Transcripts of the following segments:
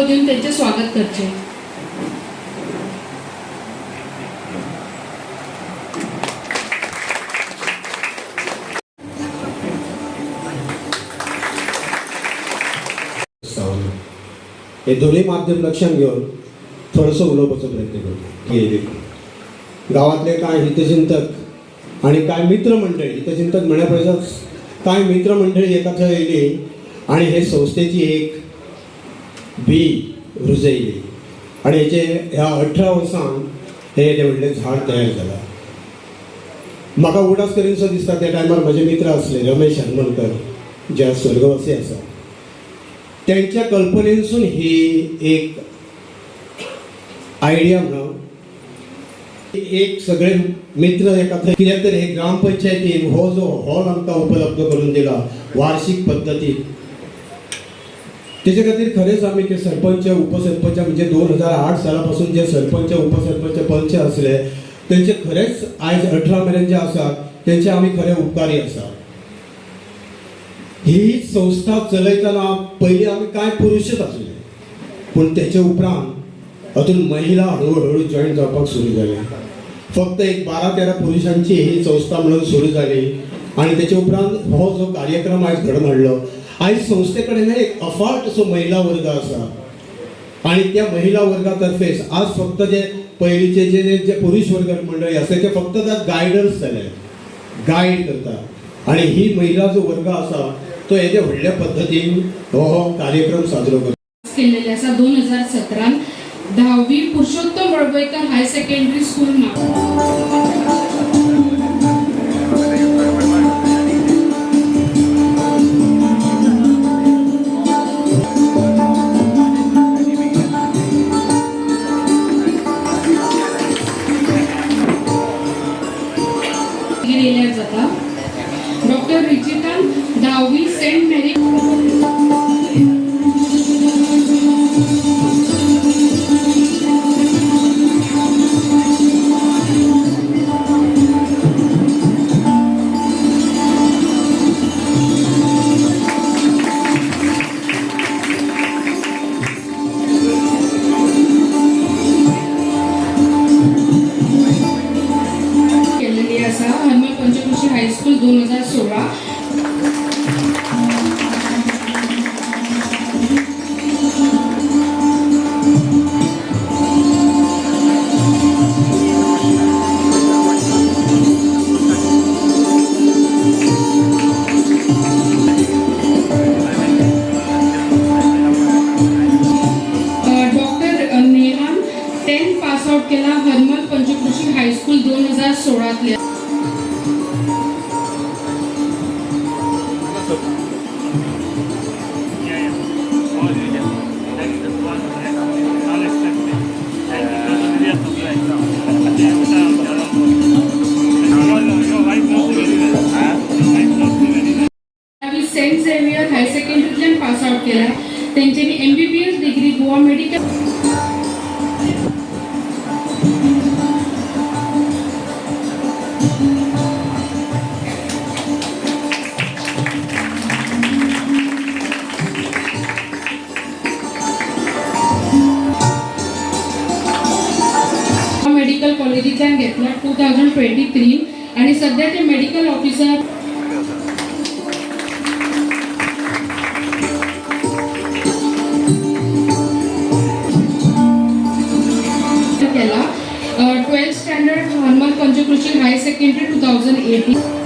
गौरव देऊन त्यांचे स्वागत करचे हे दोन्ही माध्यम लक्षात घेऊन थोडंसं उलोवपाचो प्रयत्न करतो की गावातले काय हितचिंतक आणि कांय मित्रमंडळी हितचिंतक म्हणण्यापेक्षा काय कांय मित्रमंडळी एकत्र थंय आणि हे संस्थेची एक बी रुजयली आणि हेचे ह्या अठरा वर्सां हे येदे व्हडलें झाड तयार जालां म्हाका उडास करीनसो दिसता त्या टायमार म्हजे मित्र आसले रमेश हनुमनकर जे आज स्वर्गवासी आसा. त्यांच्या कल्पनेसून ही एक आयडिया म्हणून एक सगळे मित्र एका थंय कित्याक तर हे ग्रामपंचायतीन हो जो हॉल आमकां उपलब्ध करून दिला वार्षिक पद्दतीन त्याच्या खातीर खरेंच आमी ते सरपंच उपसरपंच म्हणजे दोन हजार आठ साला पासून जे सरपंच उपसरपंच पंच असले त्यांचे खरेच आयज अठरा मेरेन जे आसात त्यांचे आमी खरे उपकारी असा ही संस्था चलयतना पयलीं आमी कांय पुरुशच आसले पूण तेचे उपरांत हातून महिला हळूहळू जॉईन जावपाक सुरू जाल्या फक्त एक बारा तेरा पुरुषांची ही संस्था म्हणून सुरू जाली आणि त्याच्या उपरांत हो जो कार्यक्रम आयज घडून हाडलो आयज संस्थे कडेन एक अफाट असो महिला वर्ग आसा आणि त्या महिला वर्गातर्फे आज फक्त जे पयलींचे जे जे- पुरुष वर्ग मंडळी आसा ते फक्त गायडर्स जाले गायड करता आणि ही महिला जो वर्ग आसा तो हेजे व्हडल्या पद्दतीन हो, हो कार्यक्रम साजरो करता. केलेले आसा दोन हजार सतरान दहावी Purushottam Walwaikar high secondary school दहावी सेंट टू थाउजंड ट्वेंटी थ्री आणि सध्या ते मेडिकल ऑफिसर केला twelfth standard Hanuman Panchakrushi high secondary two thousand eighteen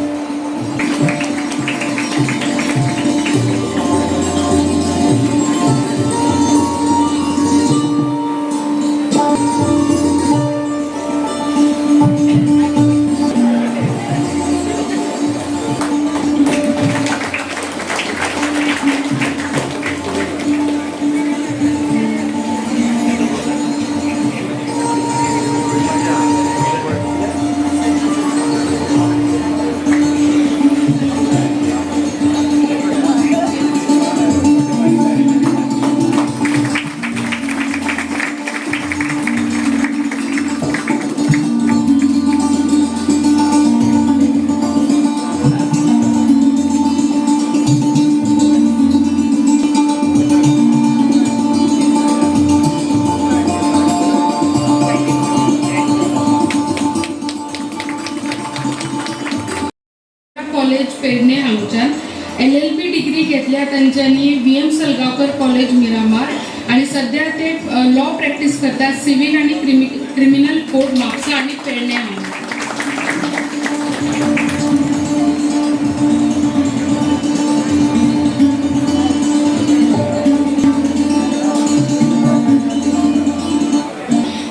college Miramar आणि सध्या ते लॉ प्रॅक्टिस करतात सिव्हिल आणि क्रिमि क्रिमिनल कोर्ट म्हापसा आणि पेडणे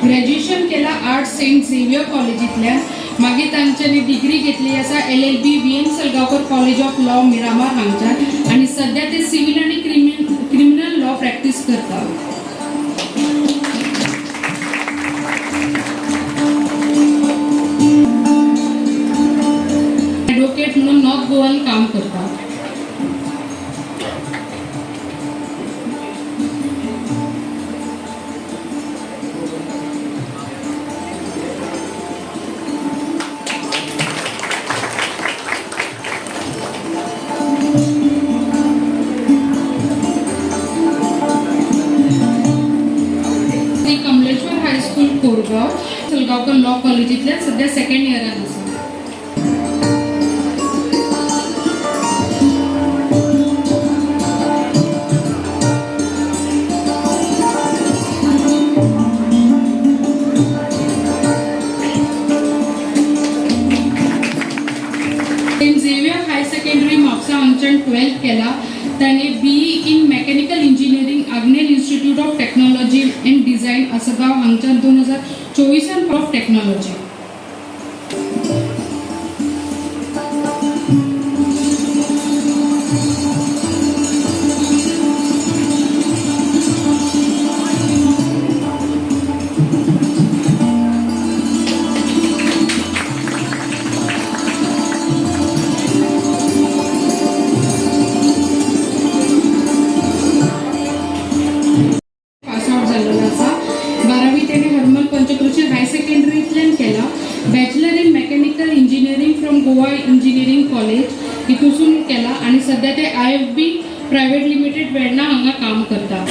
ग्रॅज्युएशन केला आर्ट सेंट झेवियर कॉलेजींतल्यान मागीर तांच्यानी डिग्री घेतली आसा L L B V M Salgaonkar college of law Miramar हांगच्यान आनी सध्या ते सिव्हिल आनी क्रिमिनल प्रॅक्टीस करता एडवोकेट म्हणून नॉर्थ गोवान काम करतात saint Xavier higher secondary Mapusa आमच्यान ट्वेल्थ केला ताणें B in mechanical engineering Agnel institute of technology and design Assagao हांगच्यान दोन हजार चोवीसान of technology Goa engineering college हितूसून केला आणि सध्या ते I F B private limited Verna हांगा काम करता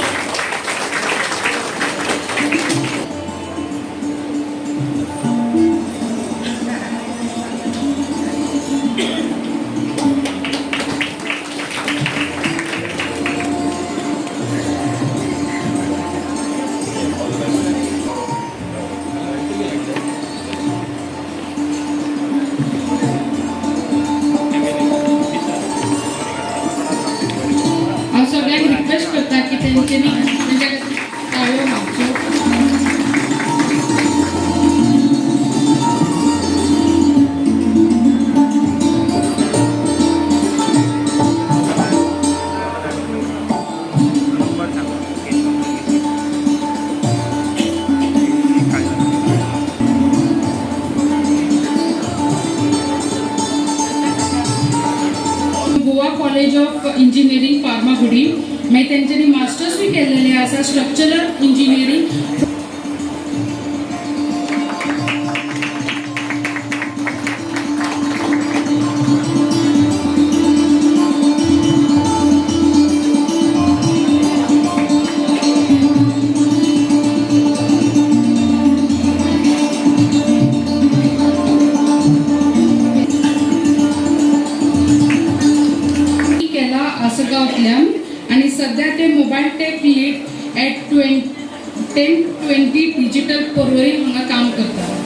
टेन ट्वेंटी डिजिटल पर्वरी हांगा काम करता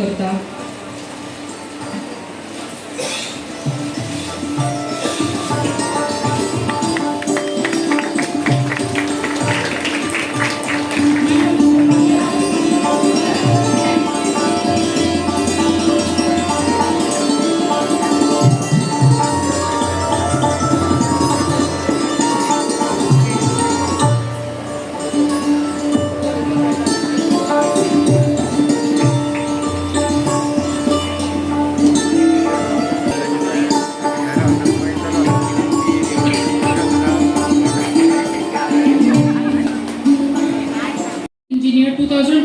हांगा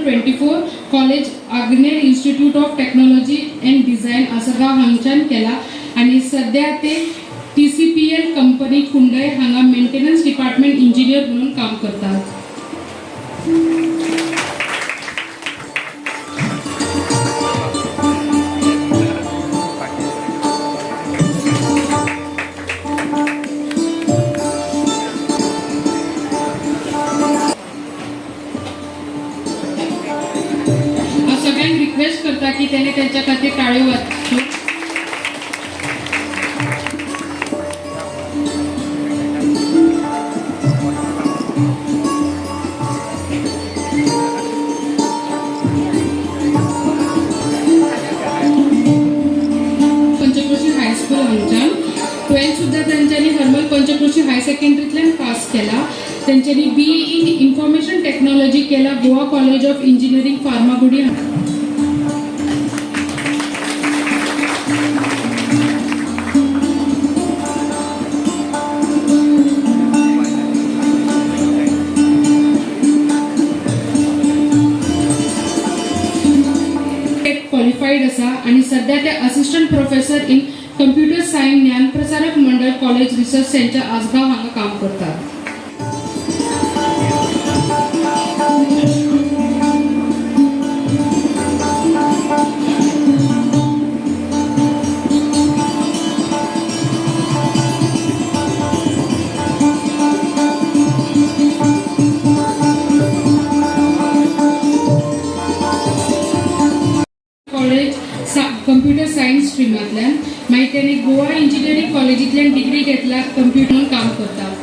24 college Agnel institute of technology and design Assagao हांगच्यान केला. आणि सध्या ते T C P L company Kundaim हांगा मेंटेनन्स डिपार्टमेंट इंजिनियर म्हणून काम करतात. रिक्वेस्ट करता त्यांच्या खातीर ताळ्यो वाजच्यो पंचक्रोशी हायस्कूल हांगच्यान टुवेल्थ सुद्धा तेंच्यांनी हरमल पंचक्रोशी हाय सेकंडरींतल्यान पास केला. तेंच्यांनी बी इन इन्फॉर्मेशन टेक्नॉलॉजी केला. Goa college of engineering Farmagudi. Assistant professor in computer science Gyanprasarak Mandal college research centre Assagao हांगा काम करतात. कम्प्युटर कंप्युटर सायन्स स्ट्रिमांतल्यान मागीर तेणें गोवा इंजिनियरींग कॉलेजींतल्यान डिग्री घेतला कंप्युटर काम करता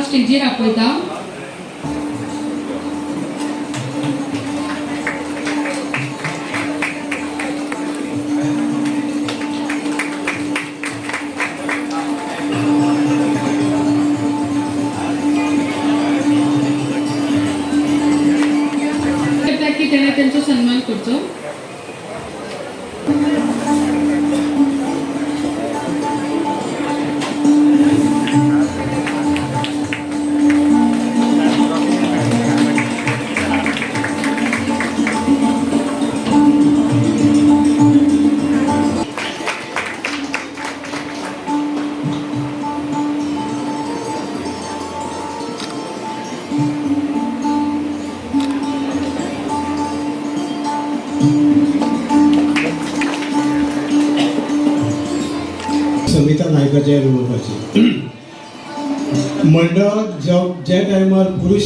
हेंका स्टेजीर आपयता करतात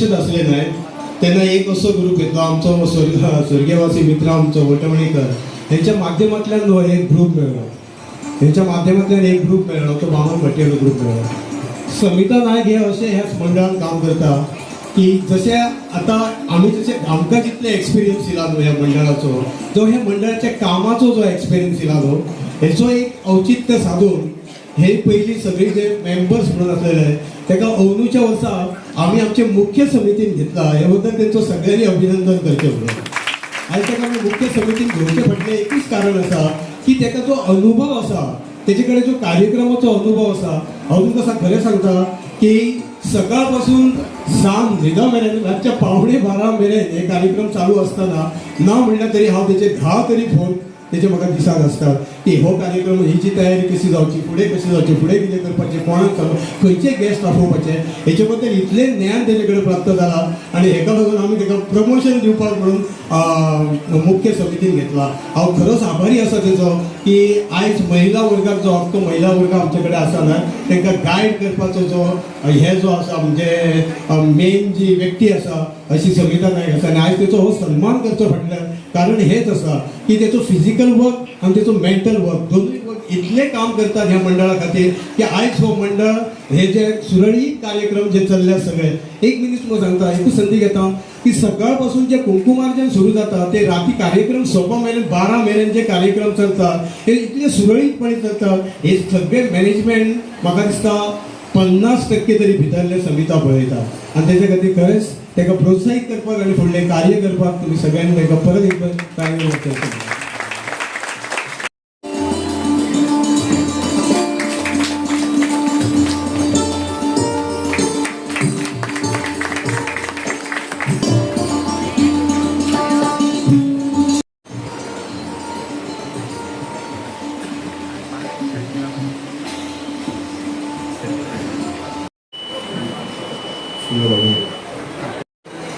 टायमार असले नाही. तेन्ना एक असो ग्रूप घेतलो आमचो स्वर्ग स्वर्गीयवासी मित्र आमचो वटवणीकर. हेंच्या माध्यमांतल्यान न्हू एक ग्रूप मेळ्ळो हेंच्या माध्यमांतल्यान एक ग्रूप मेळ्ळो तो बामण भट्टेलो ग्रूप मेळ्ळो समिता नायक हे अशें ह्याच मंडळान काम करता की जशें आतां आमी जशें आमकां जितले एक्सपिरियन्स दिला न्हू ह्या मंडळाचो जो ह्या मंडळाच्या कामाचो जो एक्सपिरियन्स दिला न्हू हेचो एक औचित्य साधून हे पयलीं सगळी जे मेंबर्स म्हणून आसलेले तेका अंदूच्या वर्सा आमी आमचे मुख्य समितीन घेतला हे बद्दल तेंचो सगळ्यांनी अभिनंदन करचें म्हणून. आयज ताका आमी मुख्य समितीन घेवचें फाटलें एकूच कारण आसा की ताका जो अनुभव आसा तेजे कडेन जो कार्यक्रमाचो अनुभव आसा हांव तुमकां खरें सांगता की सकाळपासून सांज न्हिदा मेरेन रातच्या पावणे बारा मेरेन हे कार्यक्रम चालू असताना ना म्हणल्यार तरी हांव तेचे धा तरी फोन तेजे म्हाका दिसान आसता की हो कार्यक्रम हेची तयारी कशी जावची फुडें कशी जावची फुडें कितें करपाचें कोणाक सांगू खंयचे गॅस्ट आपोवपाचे हेचे बद्दल इतलें ज्ञान तेजे कडेन प्राप्त जालां आनी हेका लागून आमी तेका प्रमोशन दिवपाक म्हणून मुख्य समितीन घेतला. हांव खरोच आभारी आसा तेचो की आयज महिला वर्गाक जो हक्क महिला वर्ग आमचे कडेन आसा ना तांकां गायड करपाचो जो हे जो आसा म्हणजे मेन जी व्यक्ती आसा अशी सविता नायक असं. आनी आयज तेचो हो सन्मान करचो म्हटलं. कारण हेच आसा की तेचो फिजिकल वर्क आनी त्याचं मेंटल वर्क दोन्ही वर्क इतलें काम करतात ह्या मंडळा खातीर की आयज हो मंडळ हे जे सुरळीत कार्यक्रम जे चल्ले सगळे. एक मिनीट तुका सांगता एकूच संदी घेता. की सकाळपासून जे कुंकुमार्जन सुरू जाता ते राती कार्यक्रम सोंपा मेरेन बारा मेरेन जे कार्यक्रम चलतात हे इतले सुरळीतपणे चलतात हे सगळे मॅनेजमेंट म्हाका दिसता पन्नास टक्के तरी भितरले समिता पळयता आनी तेच्या खातीर खरेंच ताका प्रोत्साहीत करपाक आनी फुडलें कार्य करपाक तुमी सगळ्यांनी ताका परत एकदा कार्य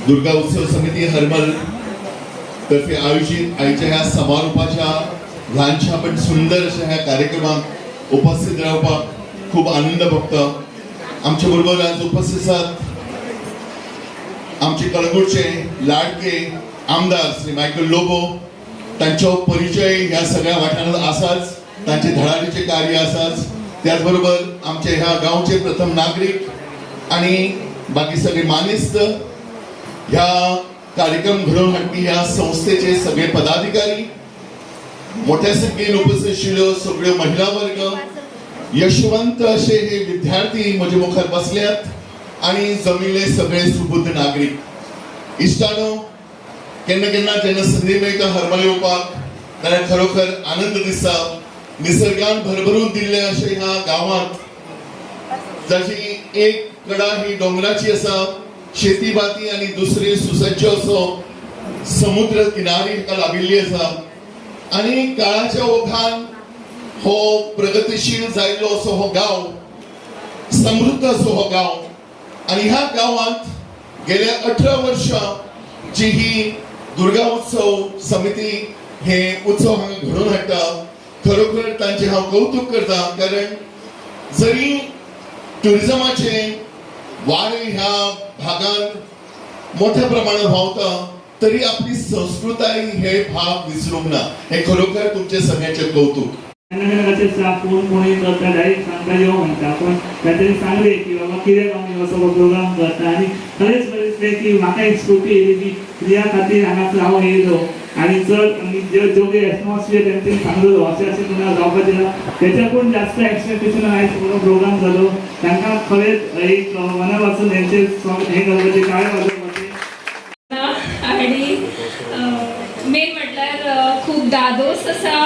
दुर्गा उत्सव समिती हरमल तर्फे आयोजित आयच्या ह्या समारोपाच्या लहानशा पण सुंदर अशा ह्या कार्यक्रमात उपस्थित रावपाक खूप आनंद भोगता. आमच्या बरोबर आज उपस्थित आसात आमचे कळंगूटचे लाडके आमदार श्री मायकल लोबो तांचो परिचय ह्या सगळ्या वाठारांत आसाच तांचे धडाडीचे कार्य आसाच त्याचबरोबर आमचे ह्या गांवचे प्रथम नागरीक आणि बाकी सगळे मानिस्त ह्या कार्यक्रम घडवून हाडपी ह्या संस्थेचे सगळे पदाधिकारी मोठ्या संख्येन उपस्थित आशिल्ल्यो सगळ्यो महिला वर्ग यशवंत असे हे विद्यार्थी म्हजे मुखार बसल्यात आणि जमिल्ले सगळे सुबुद्ध नागरीक. इश्टानो केन्ना केन्ना जेन्ना संदी मेळटा हरमल येवपाक जाल्यार खरोखर आनंद दिसता. निसर्गान भरभरून दिल्ले अशे ह्या गांवांत. जाची एक कडा ही डोंगराची आसा शेती बाती आणि दुसरी सुसज्ज असो समुद्र किनारी हाका लाभिल्ली आसा आणि काळाच्या ओघान हो प्रगतीशील जायल्लो असो हो गांव समृद्ध असो हो गांव. आणि ह्या गांवांत गेल्या अठरा वर्षां जी ही दुर्गा उत्सव समिती हे उत्सव हांगा घडोवन हाडटा खरोखर तांचे हांव कौतुक करता कारण जरी ट्युरिझमाचे वारे ह्या भागात मोठ्या प्रमाणात व्हांवता तरी आपली संस्कृताय हे भाग विसरूंक ना हे खरोखर तुमचे सगळ्याचे कौतुक. केन्ना कोण कोणी करता डायरेक्ट सांगता यो म्हणता पण काहीतरी सांगले की बाबा कित्याक आमी असो प्रोग्राम करता आनी खरेंच बरें दिसलें की म्हाका एक स्कूटी येयली की प्रिया खातीर हांगासर हांव येयलो आनी जर मी जे जोगे एटमॉस्फियर तेंच्यांनी सांगलेलो असे अशें तुमकां जावपाचें ना तेच्याकून जास्त एक्सपेक्टेशन आयज पूर्ण प्रोग्राम जालो तांकां खरेंच एक मना वाचून हेंचे हे करपाचें काय वाजोवपाचें आणि मेन म्हटल्यार खूब खूप दादोस आसा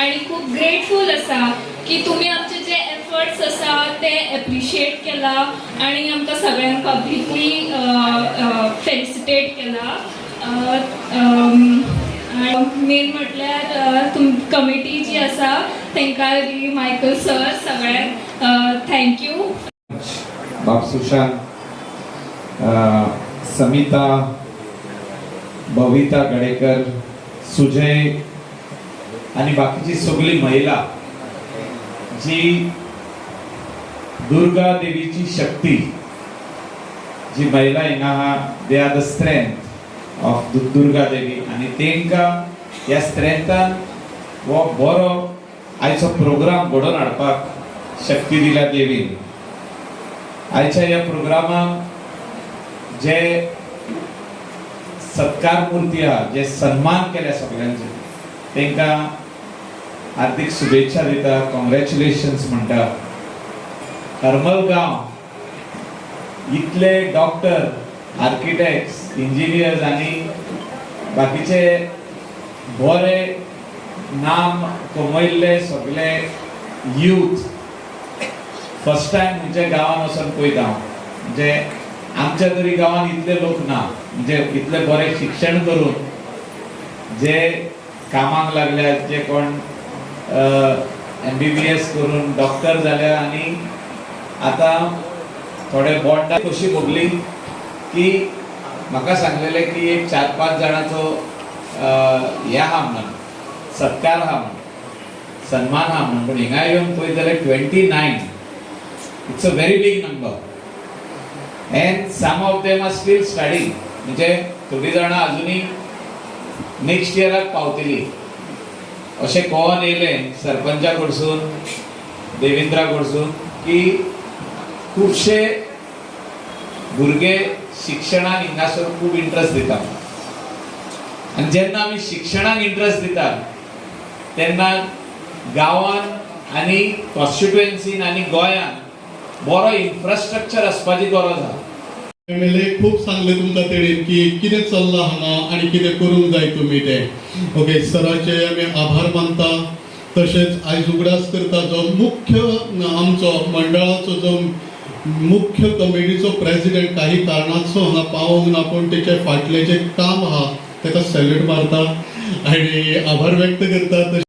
आणि खूप ग्रेटफूल असा की तुम्ही आमचे जे एफर्ट्स आसा ते एप्रिशिएट केला आणि आमकां सगळ्यांक पब्लिकली फेलिसिटेट केला. मेन म्हटल्यार तुम कमिटी जी आसा तांकां बी मायकल सर सगळ्यांक थँक्यू बाप सुशांत समिता भविता गडेकर सुजय आणि बाकीची सगळी महिला जी दुर्गा देवीची शक्ती जी महिला हिंगा हा they are the strength of Durga Devi आणि तेंका ह्या स्ट्रेंथान हो बरो आयचो प्रोग्राम घडोवन हाडपाक शक्ती दिल्या देवीन आयच्या या प्रोग्रामाक जे सत्कार मूर्ती आहा जे सन्मान केल्या सगळ्यांचे तांकां हार्दिक शुभेच्छा दिता कॉंग्रॅच्युलेशन्स म्हणटा करमल गांव इतले डॉक्टर आर्किटेक्ट्स इंजिनियर्स आनी बाकीचे बरे नाम कमयल्ले सगळे यूथ फर्स्ट टाइम म्हणजे गांवान वचून पळयता हांव. म्हणजे आमच्या तरी गावान इतले लोक ना म्हणजे इतले बरे शिक्षण करून जे कामाक लागल्यात जे कोण एम बी बी एस करून डॉक्टर जाल्या आनी आतां थोडे बोंडा कशी भोगली की म्हाका सांगलेलें की एक चार पांच जाणांचो हें हे आहा म्हणून सत्कार आहा म्हणून सन्मान आहा म्हणून. पूण हिंगा येवन पळयत जाल्यार twenty nine it's a very big number and some of them are still study म्हणजे थोडी जाणां अजुनूय नेक्स्ट इयराक पावतली. अशें कोण येयलें सरपंचा कडसून देवेंद्रा कडसून की खुबशे भुरगे शिक्षणाक हिंगासर खूब इंट्रस्ट दितात. आनी जेन्ना आमी शिक्षणाक इंट्रस्ट दितात तेन्ना गांवांत आनी कॉन्स्टिट्युएन्सीन आनी गोंयांत बरो इन्फ्रास्ट्रक्चर आसपाची गरज आहा ए खूप सांगले तुमकां तेणेन की कितें चल्लां हांगा आनी कितें करूंक जाय तुमी ते. ओके सराचे आमी आभार मानता. तशेंच आयज उगडास करता जो मुख्य आमचो मंडळाचो जो मुख्य कमिटीचो प्रेसिडेंट काही कारणास्तव हांगा पावोंक ना पूण तेचे फाटलें जें काम आहा ताका सॅल्यूट मारता आनी आभार व्यक्त करता